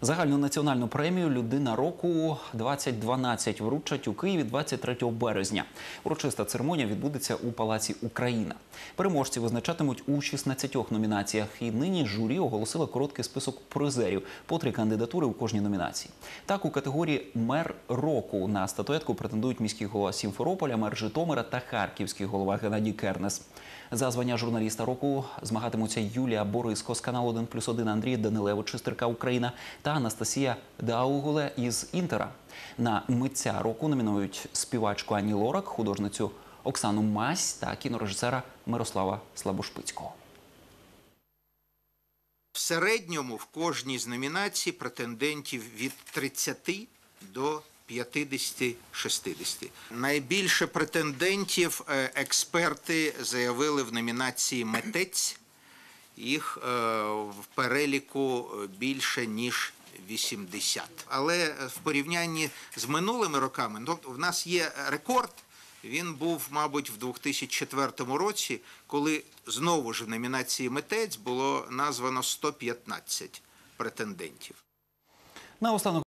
Загальну національну премію Людина року 2012 вручать у Києві 23 березня. Урочиста церемонія відбудеться у Палаці Україна. Переможці визначатимуть у 16 номінаціях. І нині журі оголосило короткий список призерів по три кандидатури у кожній номінації. Так, у категорії Мер року на статуетку претендують міський голова Сімферополя, мер Житомира та харківський голова Геннадій Кернес. За звання журналіста року змагатимуться Юлія Бориско з каналу 1 плюс 1, Андрій Данилевич із «Стерка Україна та Анастасія Даугуле із Інтера. На митця року номінують співачку Ані Лорак, художницю Оксану Мась та кінорежисера Мирослава Слабошпицького. В середньому в кожній з номінацій претендентів від 30 до 50-60. Найбільше претендентів е, експерти заявили в номінації Митець. Їх е, в переліку е, більше ніж 80. Але е, в порівнянні з минулими роками, тобто в нас є рекорд. Він був, мабуть, в 2004 році, коли знову ж в номінації Митець було названо 115 претендентів. Наостанок